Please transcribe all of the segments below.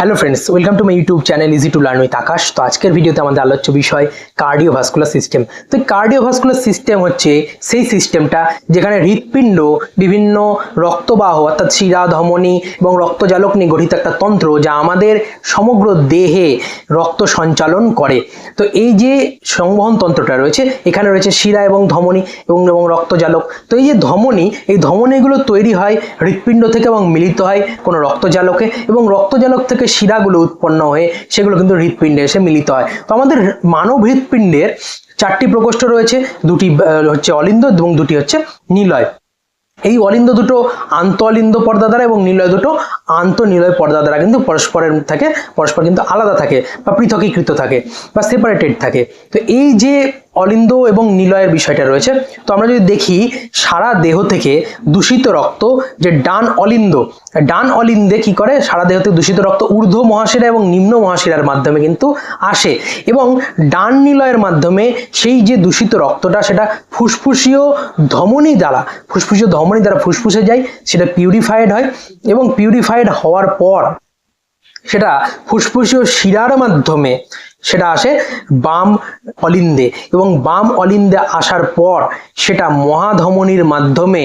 Hello friends welcome to my YouTube channel easy to learn with Akash তো আজকের ভিডিওতে আমাদের আলোচ্য বিষয় কার্ডিওভাস্কুলার সিস্টেম তো কার্ডিওভাস্কুলার সিস্টেম হচ্ছে সেই সিস্টেমটা যেখানে হৃৎপিণ্ড, বিভিন্ন রক্তবাহ, অর্থাৎ শিরা, ধমনী এবং রক্তজালক নিয়ে গঠিত একটা তন্ত্র যা আমাদের সমগ্র দেহে রক্ত সঞ্চালন করে। তো এই যে সংবহন তন্ত্রটা রয়েছে, এখানে রয়েছে শিরা এবং ধমনী এবং এবং রক্তজালক। তো এই যে ধমনী, এই ধমনীগুলো তৈরি হয় হৃৎপিণ্ড থেকে এবং মিলিত হয় কোনো রক্তজালকে এবং রক্তজালক থেকে শিরাগুলো উৎপন্ন হয়ে সেগুলো কিন্তু হৃৎপিণ্ডে এসে মিলিত হয়। তো আমাদের মানব হৃৎপিণ্ডের চারটি প্রকোষ্ঠ রয়েছে, দুটি হচ্ছে অলিন্দ এবং দুটি হচ্ছে নিলয়। এই অলিন্দ দুটো আন্ত অলিন্দ পর্দা দ্বারা এবং নিলয় দুটো আন্ত নিলয় পর্দা দ্বারা কিন্তু পরস্পরের থাকে, পরস্পর কিন্তু আলাদা থাকে বা পৃথকীকৃত থাকে বা সেপারেটেড থাকে। তো এই যে অলিন্দ এবং নিলয়ের বিষয়টা রয়েছে। তো আমরা যদি দেখি, সারা দেহ থেকে দূষিত রক্ত যে ডান অলিন্দ, ডান অলিন্দে কি করে? সারা দেহ থেকে দূষিত রক্ত ঊর্ধ্ব মহাশিরা এবং নিম্ন মহাশিরার মাধ্যমে কিন্তু আসে। এবং ডান নিলয়ের মাধ্যমে সেই যে দূষিত রক্তটা, সেটা ফুসফুসীয় ধমনী দ্বারা, ফুসফুসীয় ধমনী দ্বারা ফুসফুসে যায়, সেটা পিউরিফাইড হয় এবং পিউরিফাইড হওয়ার পর সেটা ফুসফুসীয় শিরার মাধ্যমে সেটা আসে বাম অলিন্দে। এবং বাম অলিন্দে আসার পর সেটা মহাধমনীর মাধ্যমে,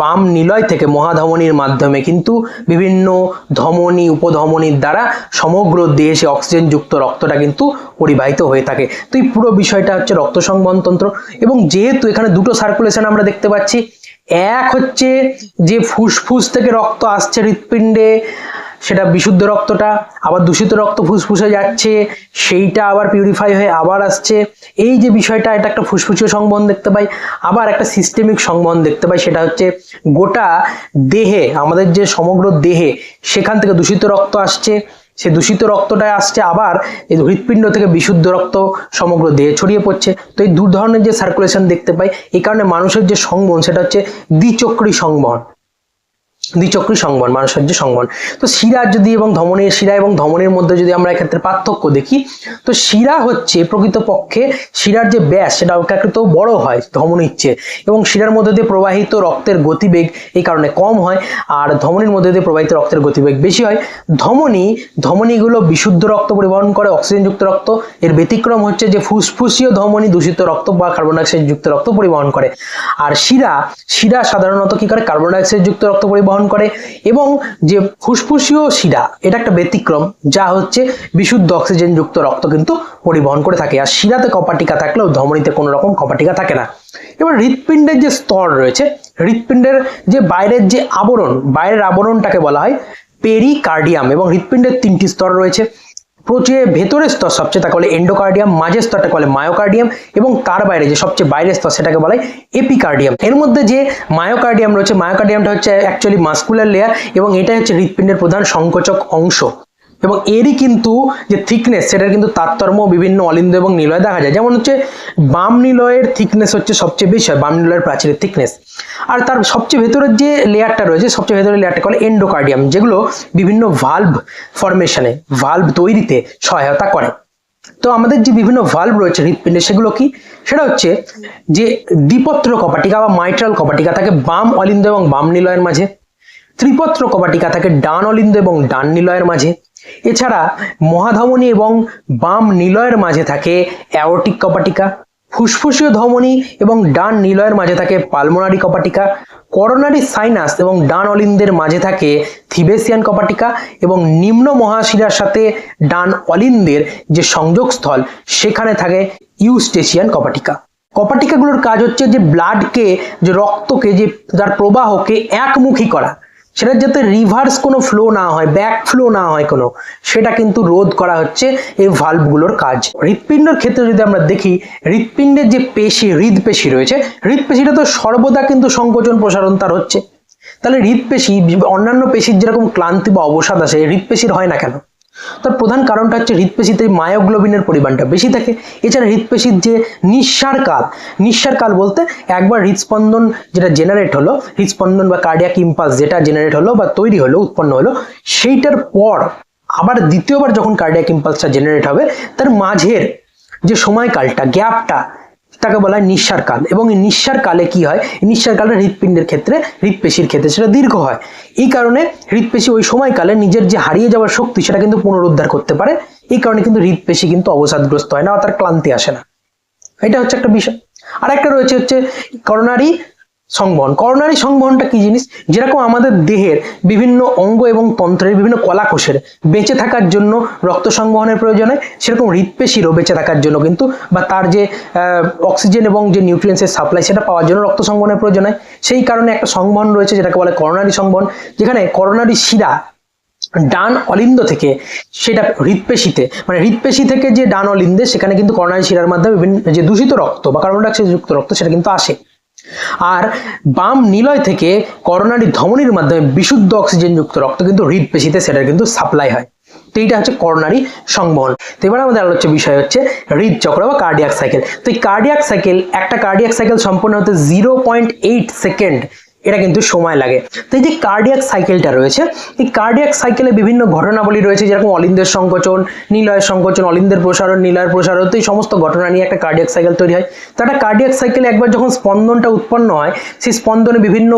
বাম নিলয় থেকে মহাধমনীর মাধ্যমে কিন্তু বিভিন্ন ধমনী, উপধমনীর দ্বারা সমগ্র দেশে অক্সিজেনযুক্ত রক্তটা কিন্তু পরিবাহিত হয়ে থাকে। তো এই পুরো বিষয়টা হচ্ছে রক্ত সংবহন তন্ত্র। এবং যেহেতু এখানে দুটো সার্কুলেশন আমরা দেখতে পাচ্ছি, এক হচ্ছে যে ফুসফুস থেকে রক্ত আসছে হৃৎপিণ্ডে সেটা বিশুদ্ধ রক্তটা, আবার দূষিত রক্ত ফুসফুসে যাচ্ছে, সেইটা আবার পিউরিফাই হয়ে আবার আসছে। এই যে বিষয়টা, এটা একটা ফুসফুসীয় সংবহন দেখতে পাই, আবার একটা সিস্টেমিক সংবহন দেখতে পাই, সেটা হচ্ছে গোটা দেহে, আমাদের যে সমগ্র দেহে, সেখান থেকে দূষিত রক্ত আসছে সে দূষিত রক্তটা আসছে আবার এই হৃৎপিণ্ড থেকে বিশুদ্ধ রক্ত সমগ্র দেহে ছড়িয়ে পড়ছে। তো এই দু ধরনের যে সার্কুলেশন দেখতে পাই, এই কারণে মানুষের যে সংবহন, সেটা হচ্ছে দ্বিচক্রী সংবহন। দ্বিচক্রী সংবহন মানুষের যে সংবহন। তো শিরা যদি এবং ধমনের, শিরা এবং ধমনের মধ্যে যদি আমরা এক্ষেত্রে পার্থক্য দেখি, তো শিরা হচ্ছে প্রকৃতপক্ষে শিরার যে ব্যাস, সেটা অপেক্ষাকৃত বড় হয় ধমনীর চেয়ে এবং শিরার মধ্যে দিয়ে প্রবাহিত রক্তের গতিবেগ এই কারণে কম হয় আর ধমনীর মধ্যে দিয়ে প্রবাহিত রক্তের গতিবেগ বেশি হয়। ধমনী, ধমনীগুলো বিশুদ্ধ রক্ত পরিবহন করে, অক্সিজেনযুক্ত রক্ত। এর ব্যতিক্রম হচ্ছে যে ফুসফুসীয় ধমনী দূষিত রক্ত বা কার্বন ডাইঅক্সাইড যুক্ত রক্ত পরিবহন করে। আর শিরা শিরা সাধারণত কি করে? কার্বন ডাইঅক্সাইড যুক্ত রক্ত পরিবহন করে এবং যে ফুসফুসীয় শিরা, এটা একটা ব্যতিক্রম যা হচ্ছে বিশুদ্ধ অক্সিজেন যুক্ত রক্ত কিন্তু পরিবহন করে থাকে। আর শিরাতে কপাটিকা থাকলেও ধমনীতে কোনো রকম কপাটিকা থাকে না। এবার হৃৎপিণ্ডের যে স্তর রয়েছে, হৃৎপিণ্ডের যে বাইরের যে আবরণ, বাইরের আবরণটাকে বলা হয় পেরিকার্ডিয়াম এবং হৃৎপিণ্ডের তিনটি স্তর রয়েছে। প্রচুর ভেতরের স্তর সবচেয়ে তাকে বলে এন্ডোকার্ডিয়াম মাঝের স্তরটাকে বলে মায়োকার্ডিয়াম এবং তার বাইরে যে সবচেয়ে বাইরের স্তর সেটাকে বলে এপিকার্ডিয়াম এর মধ্যে যে মায়োকার্ডিয়াম রয়েছে মায়োকার্ডিয়ামটা হচ্ছে অ্যাকচুয়ালি মাস্কুলার লেয়ার এবং এটাই হচ্ছে হৃৎপিণ্ডের প্রধান সংকোচক অংশ। এবং এরই কিন্তু যে থিকনেস সেটার কিন্তু তারতম্য বিভিন্ন অলিন্দ এবং নিলয় দেখা যায়। যেমন হচ্ছে বাম নিলয়ের থিকনেস হচ্ছে সবচেয়ে বেশি হয়, বাম নিলয়ের প্রাচীরের থিকনেস আর তার সবচেয়ে ভেতরের যে লেয়ারটা রয়েছে, সবচেয়ে ভেতরের লেয়ারটা বলে এন্ডোকার্ডিয়াম যেগুলো বিভিন্ন ভাল্ভ ফরমেশনে ভাল্ভ তৈরিতে সহায়তা করে। তো আমাদের যে বিভিন্ন ভাল্ভ রয়েছে হৃৎপিণ্ডে সেগুলো কি? সেটা হচ্ছে যে দ্বিপত্র কপাটিকা বা মাইট্রাল কপাটিকা থাকে বাম অলিন্দ এবং বাম নিলয়ের মাঝে, ত্রিপত্র কপাটিকা থাকে ডান অলিন্দ এবং ডান নিলয়ের মাঝে। এছাড়া মহাধমনী এবং বাম নিলয়ের মাঝে থাকে অ্যাওটিক কপাটিকা ফুসফুসীয় ধমনী এবং ডান নিলয়ের মাঝে থাকে পালমোনারি কপাটিকা, করোনারি সাইনাস এবং ডান অলিন্দের মাঝে থাকে থিবেসিয়ান কপাটিকা এবং নিম্ন মহাশিরার সাথে ডান অলিন্দের যে সংযোগস্থল, সেখানে থাকে ইউস্টেশিয়ান কপাটিকা। কপাটিকাগুলোর কাজ হচ্ছে যে ব্লাডকে যে রক্তকে, যে তার প্রবাহকে একমুখী করা। সেটা যাতে রিভার্স কোনো ফ্লো না হয় ব্যাক ফ্লো না হয় কোনো, সেটা কিন্তু রোধ করা হচ্ছে এই ভাল্বগুলোর কাজ। হৃৎপিণ্ডের ক্ষেত্রে যদি আমরা দেখি, হৃৎপিণ্ডের যে পেশি হৃদপেশি রয়েছে হৃদপেশিটা তো সর্বদা কিন্তু সংকোচন প্রসারণ তার হচ্ছে। তাহলে হৃদপেশি অন্যান্য পেশির যেরকম ক্লান্তি বা অবসাদ আসে হৃদপেশির হয় না কেন? তার প্রধান কারণটা হচ্ছে হৃদপেশিতে মায়োগ্লোবিনের পরিমাণটা বেশি থাকে। এছাড়া হৃদপেশির যে নিঃসার কাল নিঃসার কাল বলতে একবার হৃদস্পন্দন যেটা জেনারেট হলো হৃদস্পন্দন বা কার্ডিয়াক ইম্পালস যেটা জেনারেট হলো বা তৈরি হলো, উৎপন্ন হলো, সেইটার পর আবার দ্বিতীয়বার যখন কার্ডিয়াক ইম্পালসটা জেনারেট হবে, তার মাঝের যে সময়কালটা গ্যাপটা তাকে বলা হয় নিঃসার কাল। এবং এই নিঃসার কালে কি হয়? নিঃসার কালে হৃৎপিণ্ডের ক্ষেত্রে হৃৎপেশির ক্ষেত্রে সেটা দীর্ঘ হয়। এই কারণে হৃৎপেশি ওই সময়কালে নিজের যে হারিয়ে যাওয়ার শক্তি সেটা কিন্তু পুনরুদ্ধার করতে পারে। এই কারণে কিন্তু হৃৎপেশি কিন্তু অবসাদগ্রস্ত হয় না, তার ক্লান্তি আসে না। এটা হচ্ছে একটা বিষয়। আর একটা রয়েছে হচ্ছে করোনারি সংবহন। করোনারি সংবহনটা কি জিনিস? যেরকম আমাদের দেহের বিভিন্ন অঙ্গ এবং তন্ত্রের বিভিন্ন কলাকোষের বেঁচে থাকার জন্য রক্ত সংবহনের প্রয়োজন হয় সেরকম হৃৎপেশিরও বেঁচে থাকার জন্য কিন্তু বা তার যে অক্সিজেন এবং যে নিউট্রিয়েন্টসের সাপ্লাই সেটা পাওয়ার জন্য রক্ত সংবহনের প্রয়োজন। হয় সেই কারণে একটা সংবহন রয়েছে যেটাকে বলে করোনারি সংবহন। যেখানে করোনারি শিরা ডান অলিন্দ থেকে সেটা হৃৎপেশিতে মানে হৃৎপেশি থেকে যে ডান অলিন্দে সেখানে কিন্তু করোনারি শিরার মাধ্যমে বিভিন্ন যে দূষিত রক্ত বা কার্বন ডাইঅক্সাইড যুক্ত রক্ত সেটা কিন্তু আসে। আর বাম নিলয় থেকে করোনারি ধমনির মাধ্যমে বিশুদ্ধ অক্সিজেন যুক্ত রক্ত কিন্তু হৃদপেশিতে সেটার কিন্তু সাপ্লাই হয়। তো এইটা হচ্ছে করোনারি সংবহন। তো এবার আমাদের আলোচ্য বিষয় হচ্ছে হৃদচক্র বা কার্ডিয়াক সাইকেল তো এই কার্ডিয়াক সাইকেল একটা কার্ডিয়াক সাইকেল সম্পূর্ণ হতে জিরো পয়েন্ট এইট সেকেন্ড এটা কিন্তু সময় লাগে। তো এই যে কার্ডিয়াক সাইকেলটা রয়েছে, এই কার্ডিয়াক সাইকেলে বিভিন্ন ঘটনাবলী রয়েছে, যেরকম অলিন্দের সংকোচন, নিলয়ের সংকোচন, অলিন্দের প্রসারণ, নিলয়ের প্রসারণ, তো এই সমস্ত ঘটনা নিয়ে একটা কার্ডিয়াক সাইকেল তৈরি হয়। তো একটা কার্ডিয়াক সাইকেলে একবার যখন স্পন্দনটা উৎপন্ন হয়, সেই স্পন্দনে বিভিন্ন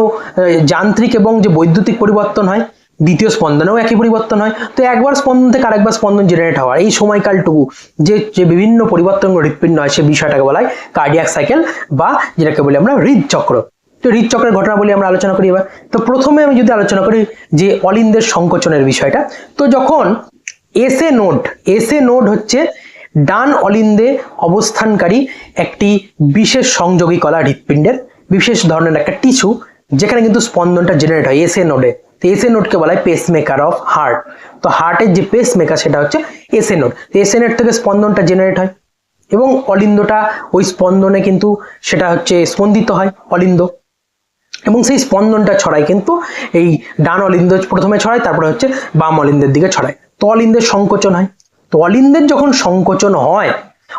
যান্ত্রিক এবং যে বৈদ্যুতিক পরিবর্তন হয়, দ্বিতীয় স্পন্দনেও একই পরিবর্তন হয়। তো একবার স্পন্দন থেকে আরেকবার স্পন্দন জেনারেট হওয়ার এই সময়কালটুকু যে যে বিভিন্ন পরিবর্তন হৃৎপিণ্ড হয়, সে বিষয়টাকে বলা হয় কার্ডিয়াক সাইকেল বা যেটাকে বলি আমরা হৃদচক্র। তো হৃদচক্রের ঘটনা বলি আমরা আলোচনা করি এবার। তো প্রথমে আমি যদি আলোচনা করি যে অলিন্দের সংকোচনের বিষয়টা, তো যখন এসএ নোড এসএ নোড হচ্ছে ডান অলিন্দে অবস্থানকারী একটি বিশেষ সংযোগী কলা হৃৎপিণ্ডের, বিশেষ ধরনের একটা টিস্যু, যেখানে কিন্তু স্পন্দনটা জেনারেট হয় এসএ নোডে তো এসএ নোডকে বলা হয় পেস মেকার অফ হার্ট তো হার্টের যে পেস মেকার সেটা হচ্ছে এসএ নোড। তো এসএ নোড থেকে স্পন্দনটা জেনারেট হয় এবং অলিন্দটা ওই স্পন্দনে কিন্তু সেটা হচ্ছে স্পন্দিত হয় অলিন্দ। এবং সেই স্পন্দনটা ছড়ায় কিন্তু এই ডান অলিন্দ প্রথমে ছড়ায়, তারপরে হচ্ছে বাম অলিন্দের দিকে ছড়ায়। তো অলিন্দের সংকোচন হয়। তো অলিন্দের যখন সংকোচন হয়,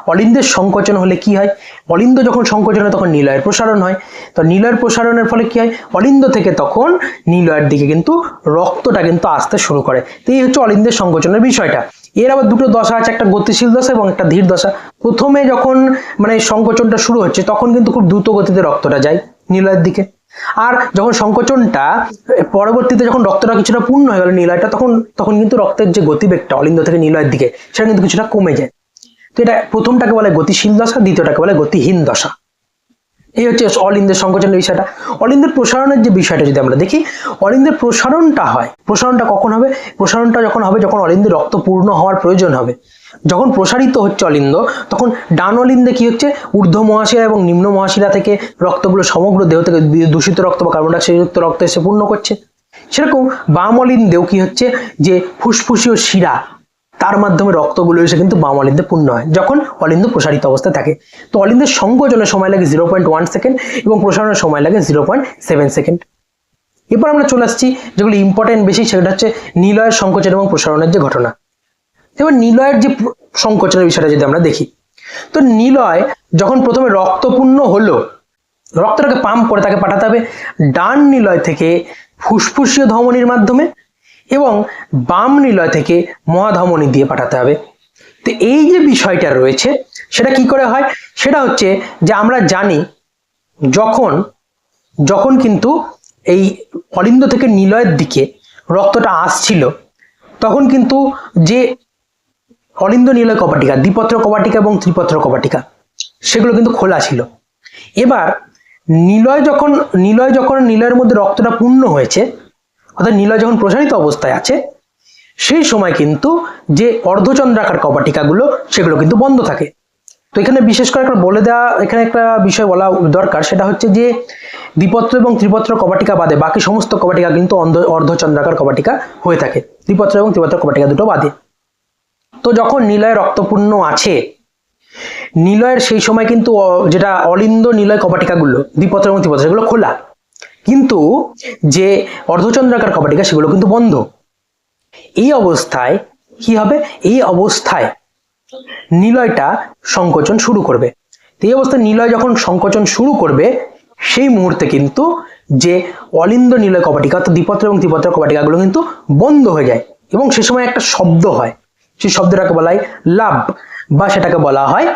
অলিন্দের সংকোচন হলে কি হয়? অলিন্দ যখন সংকোচন হয়, তখন নিলয়ের প্রসারণ হয়। তো নিলয়ের প্রসারণের ফলে কি হয়? অলিন্দ থেকে তখন নিলয়ের দিকে কিন্তু রক্তটা কিন্তু আসতে শুরু করে। তো এই হচ্ছে অলিন্দের সংকোচনের বিষয়টা। এর আবার দুটো দশা আছে, একটা গতিশীল দশা এবং একটা ধীর দশা। প্রথমে যখন মানে সংকোচনটা শুরু হচ্ছে, তখন কিন্তু খুব দ্রুত গতিতে রক্তটা যায় নিলয়ের দিকে। আর যখন সংকোচনটা, পরবর্তীতে যখন রক্তটা কিছুটা পূর্ণ হয়ে গেল, নিলয়টা তখন তখন কিন্তু রক্তের যে গতিবেগটা অলিন্দ থেকে নিলয়ের দিকে, সেটা কিন্তু কিছুটা কমে যায়। তো এটা প্রথমটাকে বলে গতিশীল দশা, দ্বিতীয়টাকে বলে গতিহীন দশা। এই হচ্ছে অলিন্দের সংকোচনের বিষয়টা। অলিন্দের প্রসারণের যে বিষয়টা যদি আমরা দেখি, অলিন্দের প্রসারণটা হয়। প্রসারণটা কখন হবে? প্রসারণটা যখন হবে যখন অলিন্দের রক্ত পূর্ণ হওয়ার প্রয়োজন হবে। যখন প্রসারিত হচ্ছে অলিন্দ, তখন ডান অলিন্দে কি হচ্ছে? ঊর্ধ্ব মহাশিরা এবং নিম্ন মহাশিরা থেকে রক্তগুলো সমগ্র দেহ থেকে দূষিত রক্ত বা কার্বন ডাইঅক্সাইডযুক্ত রক্ত এসে পূর্ণ করছে। সেরকম বাম অলিন্দেও কি হচ্ছে? যে ফুসফুসীয় শিরা, তার মাধ্যমে রক্তগুলো এসে কিন্তু বাম অলিন্দে পূর্ণ হয়, যখন অলিন্দ প্রসারিত অবস্থায় থাকে। তো অলিন্দের সংকোচনের সময় লাগে জিরো পয়েন্ট ওয়ান সেকেন্ড এবং প্রসারণের সময় লাগে জিরো পয়েন্ট সেভেন সেকেন্ড এরপর আমরা চলে আসছি যেগুলো ইম্পর্টেন্ট বেশি, সেটা হচ্ছে নিলয়ের সংকোচন এবং প্রসারণের যে ঘটনা। এবার নিলয়ের যে সংকোচনের বিষয়টা যদি আমরা দেখি, তো নিলয় যখন প্রথমে রক্তপূর্ণ হলো, রক্তটাকে পাম্প করে তাকে পাঠাতে হবে ডান নিলয় থেকে ফুসফুসীয় ধমনির মাধ্যমে এবং বাম নিলয় থেকে মহাধমনী দিয়ে পাঠাতে হবে। তো এই যে বিষয়টা রয়েছে, সেটা কি করে হয়? সেটা হচ্ছে যে আমরা জানি যখন যখন কিন্তু এই অলিন্দ থেকে নিলয়ের দিকে রক্তটা আসছিল, তখন কিন্তু যে অলিন্দ নিলয় কপাটিকা, দ্বিপত্র কপাটিকা এবং ত্রিপত্র কপাটিকা, সেগুলো কিন্তু খোলা ছিল। এবার নিলয় যখন নিলয় যখন নিলয়ের মধ্যে রক্তটা পূর্ণ হয়েছে, অর্থাৎ নিলয় যখন প্রসারিত অবস্থায় আছে, সেই সময় কিন্তু যে অর্ধচন্দ্রাকার কপাটিকাগুলো, সেগুলো কিন্তু বন্ধ থাকে। তো এখানে বিশেষ করে একটা বলে দেওয়া এখানে একটা বিষয় বলা দরকার, সেটা হচ্ছে যে দ্বিপত্র এবং ত্রিপত্র কপাটিকা বাদে বাকি সমস্ত কপাটিকা কিন্তু অর্ধচন্দ্রাকার কপাটিকা হয়ে থাকে। দ্বিপত্র এবং ত্রিপত্র কপাটিকা দুটো বাদে। তো যখন নিলয় রক্তপূর্ণ আছে, নিলয়ের সেই সময় কিন্তু যেটা অলিন্দ নিলয় কপাটিকাগুলো দ্বিপত্র এবং ত্রিপত্র সেগুলো খোলা। কিন্তু যে অর্ধচন্দ্রাকার কপাটিকা, সেগুলো কিন্তু বন্ধ। এই অবস্থায় কি হবে? এই অবস্থায় নিলয়টা সংকোচন শুরু করবে। এই অবস্থায় নিলয় যখন সংকোচন শুরু করবে, সেই মুহূর্তে কিন্তু যে অলিন্দ নিলয় কপাটিকা, অর্থাৎ দ্বিপত্র এবং ত্রিপত্র কপাটিকাগুলো কিন্তু বন্ধ হয়ে যায়। এবং সে সময় একটা শব্দ হয়। সেই শব্দটাকে বলা হয় লাভ বা সেটাকে বলা হয়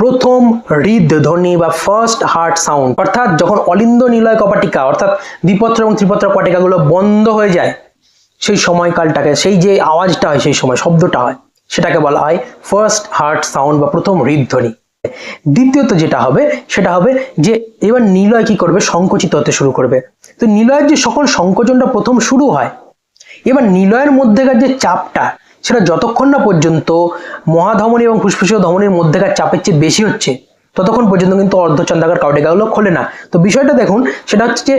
প্রথম হৃদ ধ্বনি বা ফার্স্ট হার্ট সাউন্ড অর্থাৎ যখন অলিন্দ নিলয় কপাটিকা, অর্থাৎ দ্বিপত্র এবং ত্রিপত্র কপাটিকাগুলো বন্ধ হয়ে যায়, সেই সময়কালটাকে, সেই যে আওয়াজটা হয়, সেই সময় শব্দটা হয়, সেটাকে বলা হয় ফার্স্ট হার্ট সাউন্ড বা প্রথম হৃদধ্বনি দ্বিতীয়ত যেটা হবে, সেটা হবে যে এবার নিলয় কি করবে? সংকুচিত হতে শুরু করবে। তো নিলয়ের যে সকল সংকোচনটা প্রথম শুরু হয়, এবার নিলয়ের মধ্যেকার যে চাপটা সেটা যতক্ষণ না পর্যন্ত মহাধমনী এবং ফুসফুসীয় ধমনীর মধ্যেকার চাপের চেয়ে বেশি হচ্ছে, ততক্ষণ পর্যন্ত কিন্তু অর্ধচন্দ্রাকার কাবাটিকাগুলো খোলে না। তো বিষয়টা দেখুন, সেটা হচ্ছে যে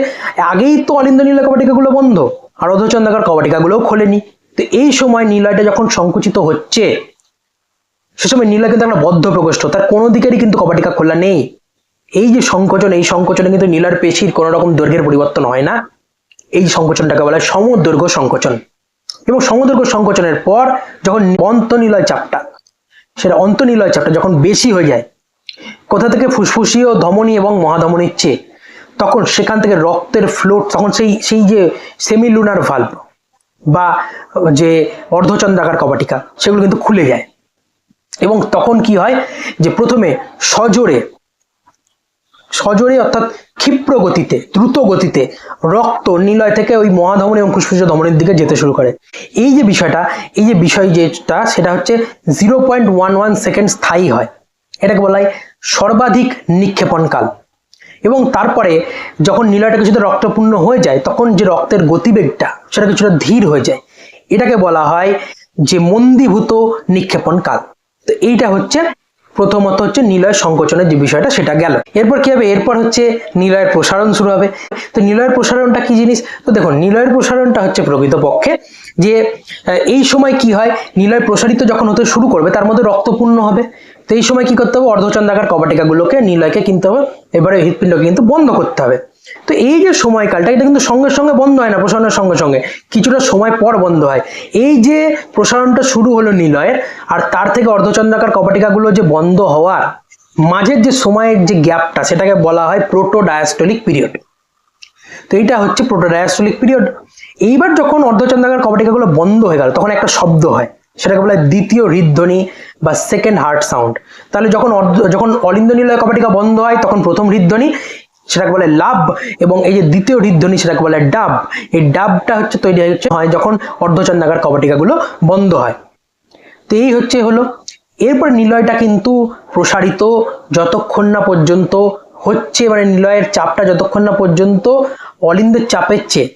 আগেই তো অলিন্দ নীলয় কবাটিকাগুলো বন্ধ, আর অর্ধচন্দ্রাকার কবাটিকাগুলোও খোলেনি। তো এই সময় নিলয়টা যখন সংকুচিত হচ্ছে, সে সময় নীলা কিন্তু একটা বদ্ধ প্রকোষ্ঠ, তার কোনো দিকেরই কিন্তু কবাটিকা খোলা নেই। এই যে সংকোচন, এই সংকোচনে কিন্তু নীলার পেশির কোনো রকম দৈর্ঘ্যের পরিবর্তন হয় না। এই সংকোচনটাকে বলা হয় সমদৈর্ঘ্য সংকোচন। এবং সমদৈর্ঘ্য সংকোচনের পর যখন অন্তনিলয় চাপটা, সেটা অন্তনিলয় চাপটা যখন বেশি হয়ে যায়, কোথা থেকে ফুসফুসীয় ধমনী এবং মহাধমনীর চেয়ে, তখন সেখান থেকে রক্তের ফ্লোট তখন সেই সেই যে সেমিলুনার ভাল্ব বা যে অর্ধচন্দ্রাকার কবাটিকা সেগুলো কিন্তু খুলে যায়। এবং তখন কি হয় যে প্রথমে সজোরে সজোরে অর্থাৎ ক্ষিপ্র গতিতে, দ্রুত গতিতে রক্ত নিলয় থেকে ওই মহাধমনী এবং ফুসফুসীয় ধমনীর দিকে যেতে শুরু করে। এই যে বিষয়টা, এই যে বিষয় যেটা, সেটা হচ্ছে zero point one one second স্থায়ী হয়। এটাকে বলা হয় সর্বাধিক নিক্ষেপণ কাল এবং তারপরে যখন নিলয়টা কিছুটা রক্তপূর্ণ হয়ে যায়, তখন যে রক্তের গতিবেগটা, সেটা কিছুটা ধীর হয়ে যায়। এটাকে বলা হয় যে মন্দীভূত নিক্ষেপণ কাল তো এইটা হচ্ছে প্রথমত হচ্ছে নিলয় সংকোচনের যে বিষয়টা সেটা গেল। এরপর কি হবে? এরপর হচ্ছে নিলয়ের প্রসারণ শুরু হবে। তো নিলয়ের প্রসারণটা কি জিনিস? তো দেখুন, নিলয়ের প্রসারণটা হচ্ছে প্রকৃতপক্ষে যে এই সময় কি হয়? নিলয় প্রসারিত যখন হতে শুরু করবে, তার মধ্যে রক্তপূর্ণ হবে। তো এই সময় কি করতে হবে? অর্ধচন্দ্রাকার কবাটিকাগুলোকে নিলয়কে কিনতে হবে। এবারে হৃৎপিণ্ডকে কিন্তু বন্ধ করতে হবে। তো এই যে সময়কালটা, এটা কিন্তু সঙ্গে সঙ্গে বন্ধ হয় না, প্রসারণের সঙ্গে সঙ্গে। কিছুটা সময় পর বন্ধ হয়। এই যে প্রসারণটা শুরু হলো নিলয়ের, আর তার থেকে অর্ধচন্দ্রাকার কপাটিকাগুলো যে বন্ধ হওয়ার, মাঝের যে সময়ের যে গ্যাপটা, সেটাকে বলা হয় প্রোটো ডায়াস্টলিক পিরিয়ড। তো এইটা হচ্ছে প্রোটো ডায়াস্টলিক পিরিয়ড। এইবার যখন অর্ধচন্দ্রাকার কপাটিকাগুলো বন্ধ হয়ে গেল, তখন একটা শব্দ হয়। সেটাকে বলা হয় দ্বিতীয় হৃদধ্বনি বা সেকেন্ড হার্ট সাউন্ড তাহলে যখন অর্ধ, যখন অলিন্দ নিলয় কপাটিকা বন্ধ হয়, তখন প্রথম হৃদধ্বনি সেটাকে বলে লাভ এবং এই যে দ্বিতীয় হৃদধ্বনি সেটাকে বলে ডাব। এই ডাবটা হচ্ছে তৈরি হচ্ছে হয় যখন অর্ধচন্দ্রাকার কপাটিকাগুলো বন্ধ হয়। তো এই হচ্ছে হলো, এরপর নিলয়টা কিন্তু প্রসারিত যতক্ষণ না পর্যন্ত হচ্ছে মানে নিলয়ের চাপটা যতক্ষণ না পর্যন্ত অলিন্দের চাপের চেয়ে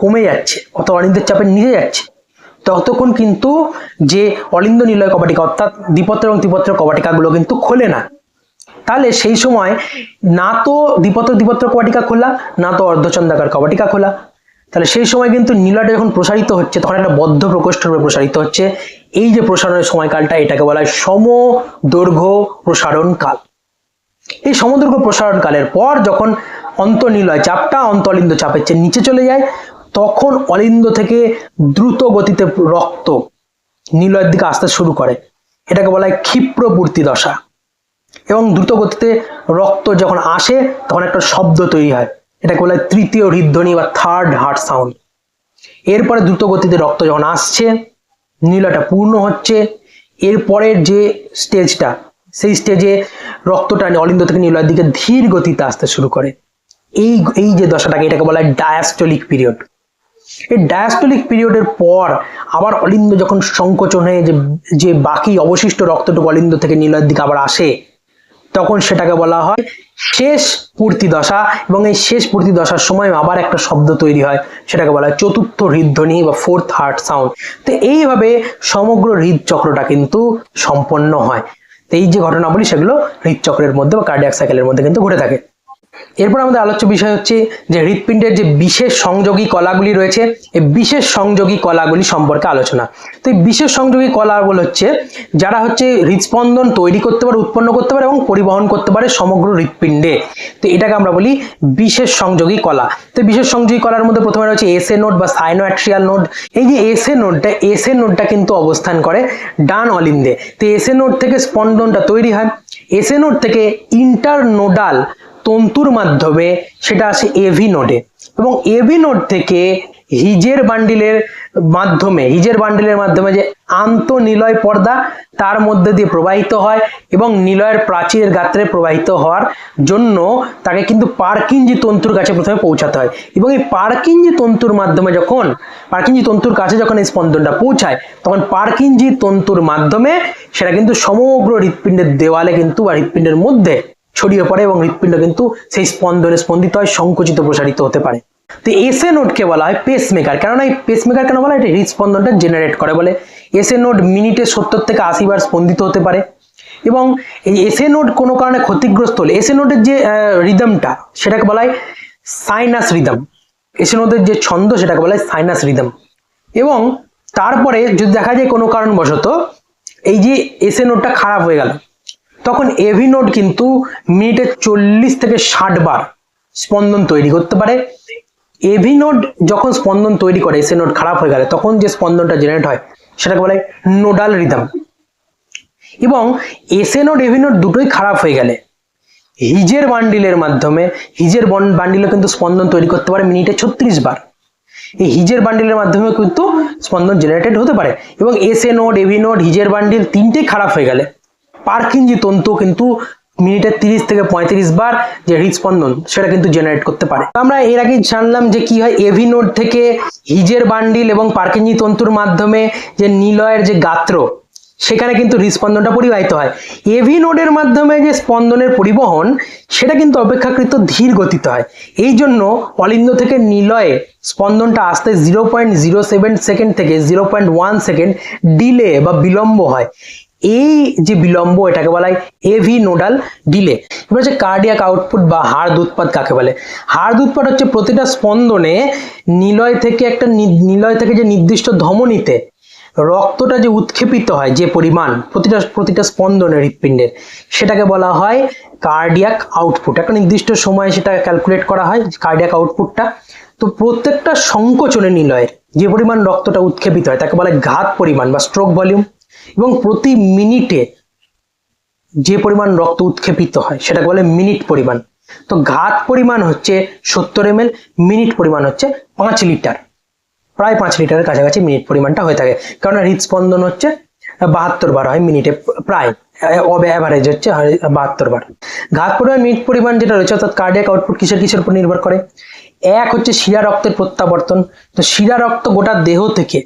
কমে যাচ্ছে অথবা অলিন্দের চাপের নিচে যাচ্ছে, ততক্ষণ কিন্তু যে অলিন্দ নিলয় কবাটিকা, অর্থাৎ দ্বিপত্র এবং ত্রিপত্র কবাটিকাগুলো কিন্তু খোলে না। তাহলে সেই সময় না তো দ্বিপত্র দ্বিপত্র কবাটিকা খোলা না তো অর্ধচন্দ্রাকার কবাটিকা খোলা। তাহলে সেই সময় কিন্তু নীলাটা যখন প্রসারিত হচ্ছে, তখন একটা বদ্ধ প্রকোষ্ঠ রূপে প্রসারিত হচ্ছে। এই যে প্রসারণের সময়কালটা, এটাকে বলা হয় সম দৈর্ঘ্য প্রসারণ কাল। এই সমদৈর্ঘ্য প্রসারণ কালের পর যখন অন্তনিলয় চাপটা অন্তলিন্দ চাপের চেয়ে নিচে চলে যায়, তখন অলিন্দ থেকে দ্রুত গতিতে রক্ত নিলয়ের দিকে আসতে শুরু করে। এটাকে বলা হয় ক্ষিপ্রপূর্তি দশা। এবং দ্রুত গতিতে রক্ত যখন আসে, তখন একটা শব্দ তৈরি হয়। এটাকে বলা হয় তৃতীয় হৃদধ্বনি বা থার্ড হার্ট সাউন্ড এরপরে দ্রুত গতিতে রক্ত যখন আসছে, নীলাটা পূর্ণ হচ্ছে, এরপরের যে স্টেজটা সেই স্টেজে রক্তটা অলিন্দ থেকে নীলার দিকে ধীর গতিতে আসতে শুরু করে। এই এই যে দশাটাকে এটাকে বলা হয় ডায়াস্টলিক পিরিয়ড এই ডায়াস্টলিক পিরিয়ডের পর আবার অলিন্দ যখন সংকোচন হয়ে যে যে বাকি অবশিষ্ট রক্তটুকু অলিন্দ থেকে নীলার দিকে আবার আসে তখন সেটাকে বলা হয় শেষ পূর্তি দশা এবং এই শেষ পূর্তি দশার সময় আবার একটা শব্দ তৈরি হয়, সেটাকে বলা হয় চতুর্থ হৃদধ্বনি বা ফোর্থ হার্ট সাউন্ড তো এইভাবে সমগ্র হৃদচক্রটা কিন্তু সম্পন্ন হয়। তো এই যে ঘটনাবলী সেগুলো হৃদচক্রের মধ্যে বা কার্ডিয়াক সাইকেলের মধ্যে কিন্তু ঘটে থাকে। এরপর আমাদের আলোচ্য বিষয় হচ্ছে যে হৃৎপিণ্ডের যে বিশেষ সংযোগী কলাগুলি রয়েছে, এই বিশেষ সংযোগী কলাগুলি সম্পর্কে আলোচনা। তো এই বিশেষ সংযোগী কলাগুলো হচ্ছে যারা হচ্ছে হৃদস্পন্দন তৈরি করতে পারে, উৎপন্ন করতে পারে এবং পরিবহন করতে পারে সমগ্র হৃৎপিণ্ডে। তো এটাকে আমরা বলি বিশেষ সংযোগী কলা। তো বিশেষ সংযোগী কলার মধ্যে প্রথমে রয়েছে এসএ নোড বা সাইনোঅ্যাট্রিয়াল নোড। এই যে এসএ নোডটা এসএ নোডটা কিন্তু অবস্থান করে ডান অলিন্দে। তো এসএ নোড থেকে স্পন্দনটা তৈরি হয়। এসএ নোড থেকে ইন্টারনোডাল তন্তুর মাধ্যমে সেটা আসে এভি নোডে এবং এভি নোড থেকে হিজের বান্ডিলের মাধ্যমে, হিজের বান্ডিলের মাধ্যমে যে আন্তঃনিলয় পর্দা, তার মধ্যে দিয়ে প্রবাহিত হয় এবং নিলয়ের প্রাচীরের গাত্রে প্রবাহিত হওয়ার জন্য তাকে কিন্তু পার্কিঞ্জি তন্তুর কাছে প্রথমে পৌঁছাতে হয়। এবং এই পার্কিঞ্জি তন্তুর মাধ্যমে যখন পার্কিঞ্জি তন্তুর কাছে যখন এই স্পন্দনটা পৌঁছায়, তখন পার্কিঞ্জি তন্তুর মাধ্যমে সেটা কিন্তু সমগ্র হৃৎপিণ্ডের দেওয়ালে কিন্তু বা হৃৎপিণ্ডের মধ্যে ছড়িয়ে পড়ে এবং হৃৎপিণ্ড কিন্তু সেই স্পন্দনে স্পন্দিত হয়, সংকুচিত, প্রসারিত হতে পারে। তো এসএ নোডকে বলা হয় পেসমেকার কেননা এই পেসমেকার কেন বলা হয়? এটা হৃদস্পন্দনটা জেনারেট করে বলে। এসএ নোট মিনিটে সত্তর থেকে আশি বার স্পন্দিত হতে পারে। এবং এই এসএ নোট কোনো কারণে ক্ষতিগ্রস্ত হলে, এসএ নোটের যে রিদমটা সেটাকে বলা হয় সাইনাস রিদম এসএ নোটের যে ছন্দ, সেটাকে বলা হয় সাইনাস রিদম এবং তারপরে যদি দেখা যায় কোনো কারণবশত, এই যে এসএ নোটটা খারাপ হয়ে গেল তখন এভি নোড কিন্তু মিনিটে চল্লিশ থেকে ষাট বার স্পন্দন তৈরি করতে পারে। এভি নোড যখন স্পন্দন তৈরি করে এসে নোড খারাপ হয়ে গেলে, তখন যে স্পন্দনটা জেনারেট হয়, সেটাকে বলে নোডাল রিদম এবং এসে নোড এভি নোড দুটোই খারাপ হয়ে গেলে, হিজের বান্ডিলের মাধ্যমে, হিজের বান্ডিলও কিন্তু স্পন্দন তৈরি করতে পারে মিনিটে ছত্রিশ বার। এই হিজের বান্ডিলের মাধ্যমে কিন্তু স্পন্দন জেনারেটেড হতে পারে। এবং এসে নোড এভি নোড হিজের বান্ডিল তিনটেই খারাপ হয়ে গেলে পার্কিঞ্জি তন্তু কিন্তু মিনিটে তিরিশ থেকে পঁয়ত্রিশ বার যে হৃদস্পন্দন, সেটা কিন্তু জেনারেট করতে পারে। আমরা এর আগে জানলাম যে কি হয় এভি নোড থেকে হিজের বান্ডিল এবং পার্কিঞ্জি তন্তুর মাধ্যমে যে নিলয়ের যে গাত্র, সেখানে কিন্তু হৃদস্পন্দনটা পরিবাহিত হয়। এভি নোডের মাধ্যমে যে স্পন্দনের পরিবহন, সেটা কিন্তু অপেক্ষাকৃত ধীর গতিতে হয়। এই জন্য অলিন্দ থেকে নিলয়ে স্পন্দনটা আসতে zero point zero seven second থেকে zero point one second delay বা বিলম্ব হয়। এই যে বিলম্ব এটাকে বলা হয় এভি নোডাল ডিলে এবার হচ্ছে কার্ডিয়াক আউটপুট বা হাড় উৎপাদ কাকে বলে? হাড় উৎপাদ হচ্ছে প্রতিটা স্পন্দনে নিলয় থেকে একটা নিলয় থেকে যে নির্দিষ্ট ধমনীতে রক্তটা যে উৎক্ষেপিত হয়, যে পরিমাণ প্রতিটা প্রতিটা স্পন্দনের হৃৎপিণ্ডের, সেটাকে বলা হয় কার্ডিয়াক আউটপুট একটা নির্দিষ্ট সময়ে সেটা ক্যালকুলেট করা হয় কার্ডিয়াক আউটপুটটা তো প্রত্যেকটা সংকোচনে নিলয়ের যে পরিমাণ রক্তটা উৎক্ষেপিত হয়, তাকে বলা ঘাত পরিমাণ বা স্ট্রোক ভলিউম এবং প্রতি মিনিটে যে পরিমাণ রক্ত উৎক্ষেপিত হয়, সেটাকে বলে মিনিট পরিমাণ। তো ঘাত পরিমাণ হচ্ছে সত্তর এম মিনিট পরিমাণ হচ্ছে পাঁচ লিটার। প্রায় পাঁচ লিটারের কাছাকাছি মিনিট পরিমাণটা হয়ে থাকে। কারণ হৃদস্পন্দন হচ্ছে বাহাত্তর বার হয় মিনিটে, প্রায়। অ্যাভারেজ হচ্ছে বাহাত্তর বার। ঘাত পরিমাণ, মিনিট পরিমাণ যেটা রয়েছে, অর্থাৎ কার্ডিয়াক আউটপুট কিসের কিসের উপর নির্ভর করে? এক হচ্ছে শিরা রক্তের প্রত্যাবর্তন। তো শিরা রক্ত গোটা দেহ থেকে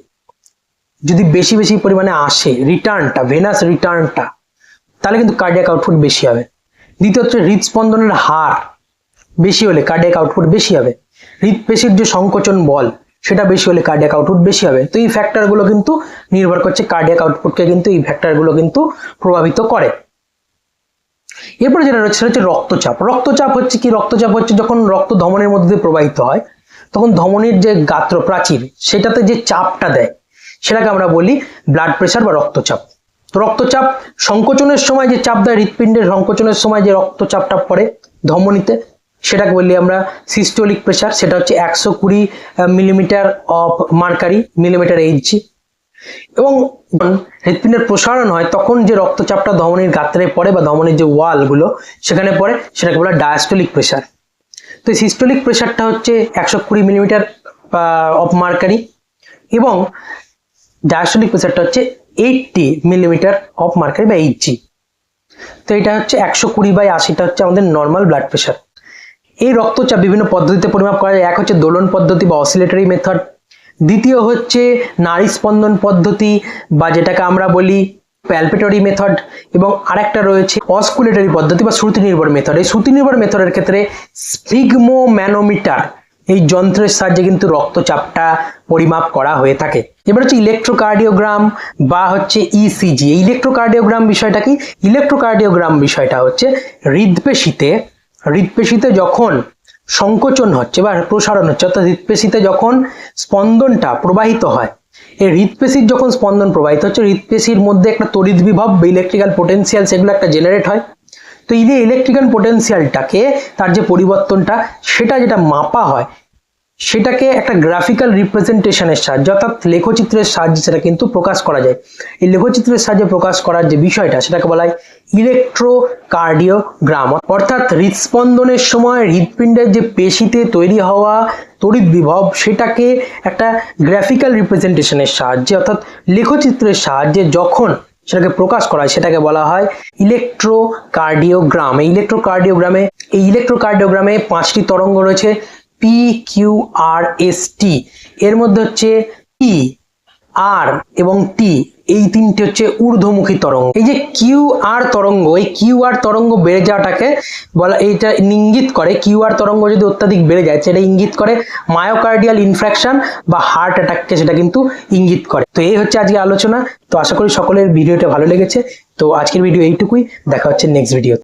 যদি বেশি বেশি পরিমাণে আসে, রিটার্নটা ভেনাস রিটার্নটা, তাহলে কিন্তু কার্ডিয়াক আউটপুট বেশি হবে। দ্বিতীয় হচ্ছে হৃদস্পন্দনের হার বেশি হলে কার্ডিয়াক আউটপুট বেশি হবে। হৃদপেশির যে সংকোচন বল, সেটা বেশি হলে কার্ডিয়াক আউটপুট বেশি হবে। তো এই ফ্যাক্টরগুলো কিন্তু নির্ভর করছে কার্ডিয়াক আউটপুটকে কিন্তু এই ফ্যাক্টরগুলো কিন্তু প্রভাবিত করে। এরপরে যেটা রয়েছে, সেটা হচ্ছে রক্তচাপ। রক্তচাপ হচ্ছে কি? রক্তচাপ হচ্ছে যখন রক্ত ধমনের মধ্যে দিয়ে প্রবাহিত হয়, তখন ধমনির যে গাত্র প্রাচীর, সেটাতে যে চাপটা দেয় সেটাকে আমরা বলি ব্লাড প্রেশার বা রক্তচাপ। তো রক্তচাপ সংকোচনের সময় যে চাপ দেয় হৃৎপিণ্ডের সংকোচনের সময় যে রক্তচাপটা পড়ে ধমনীতে, সেটাকে বলি আমরা সিস্টোলিক প্রেশার সেটা হচ্ছে একশো কুড়ি millimetre of mercury millimetre Hg এবং হৃৎপিণ্ডের প্রসারণ হয়, তখন যে রক্তচাপটা ধমনির গাত্রে পড়ে বা ধমনির যে ওয়ালগুলো সেখানে পড়ে, সেটাকে বলা ডায়াস্টোলিক প্রেশার তো এই সিস্টোলিক প্রেশারটা হচ্ছে একশো কুড়ি মিলিমিটার অফ মার্কারি এবং ডায়াস্টোলিক প্রেশারটা হচ্ছে এইটটি মিলিমিটার অফ মার্কারি বা এইচজি তো এটা হচ্ছে একশো কুড়ি বাই আশিটা হচ্ছে আমাদের নর্মাল ব্লাড প্রেশার এই রক্তচাপ বিভিন্ন পদ্ধতিতে পরিমাপ করা যায়। এক হচ্ছে দোলন পদ্ধতি বা অসিলেটরি মেথড দ্বিতীয় হচ্ছে নারী স্পন্দন পদ্ধতি বা যেটাকে আমরা বলি প্যালপেটরি মেথড এবং আরেকটা রয়েছে অস্কুলেটরি পদ্ধতি বা শ্রুতি নির্ভর মেথড এই শ্রুতি নির্ভর মেথডের ক্ষেত্রে স্পিগমো ম্যানোমিটার এই যন্ত্রের সাহায্যে কিন্তু রক্তচাপটা পরিমাপ করা হয়ে থাকে। এবার হচ্ছে ইলেকট্রোকার্ডিওগ্রাম বা হচ্ছে ইসিজি ইলেকট্রোকার্ডিওগ্রাম বিষয়টা কি? ইলেকট্রোকার্ডিওগ্রাম বিষয়টা হচ্ছে হৃদপেশিতে হৃদপেশিতে যখন সংকোচন হচ্ছে বা প্রসারণ হচ্ছে, অর্থাৎ হৃদপেশিতে যখন স্পন্দনটা প্রবাহিত হয়, এই হৃদপেশির যখন স্পন্দন প্রবাহিত হচ্ছে হৃদপেশির মধ্যে একটা তড়িৎ বিভব বা ইলেকট্রিক্যাল পোটেনশিয়াল সেগুলো একটা জেনারেট হয়। তো এই যে ইলেকট্রিক্যাল পোটেনশিয়ালটাকে তার যে পরিবর্তনটা, সেটা যেটা মাপা হয় সেটাকে একটা গ্রাফিক্যাল রিপ্রেজেন্টেশনের সাহায্যে, অর্থাৎ লেখচিত্রের সাহায্যে সেটা কিন্তু প্রকাশ করা যায়। এই লেখচিত্রের সাহায্যে প্রকাশ করার যে বিষয়টা, সেটাকে বলা হয় ইলেকট্রোকার্ডিওগ্রাম অর্থাৎ হৃদস্পন্দনের সময় হৃদপিণ্ডের যে পেশিতে তৈরি হওয়া তড়িৎ বিভব, সেটাকে একটা গ্রাফিক্যাল রিপ্রেজেন্টেশনের সাহায্যে, অর্থাৎ লেখচিত্রের সাহায্যে যখন সেটাকে প্রকাশ করা হয়, সেটাকে বলা হয় ইলেকট্রোকার্ডিওগ্রাম এই ইলেকট্রোকার্ডিওগ্রামে এই ইলেকট্রোকার্ডিওগ্রামে পাঁচটি তরঙ্গ রয়েছে। P Q R S T এর মধ্যে হচ্ছে পি আর এবং টি এই তিনটি হচ্ছে ঊর্ধ্বমুখী তরঙ্গ। এই যে কিউ আর তরঙ্গ, এই কিউ আর তরঙ্গ বেড়ে যাওয়াটাকে বলা, এইটা ইঙ্গিত করে কিউ আর তরঙ্গ যদি অত্যাধিক বেড়ে যায়, সেটা ইঙ্গিত করে মায়োকার্ডিয়াল ইনফ্রাকশন বা হার্ট অ্যাটাককে সেটা কিন্তু ইঙ্গিত করে। তো এই হচ্ছে আজকে আলোচনা। তো আশা করি সকলের ভিডিওটা ভালো লেগেছে। তো আজকের ভিডিও এইটুকুই। দেখা হচ্ছে নেক্সট ভিডিও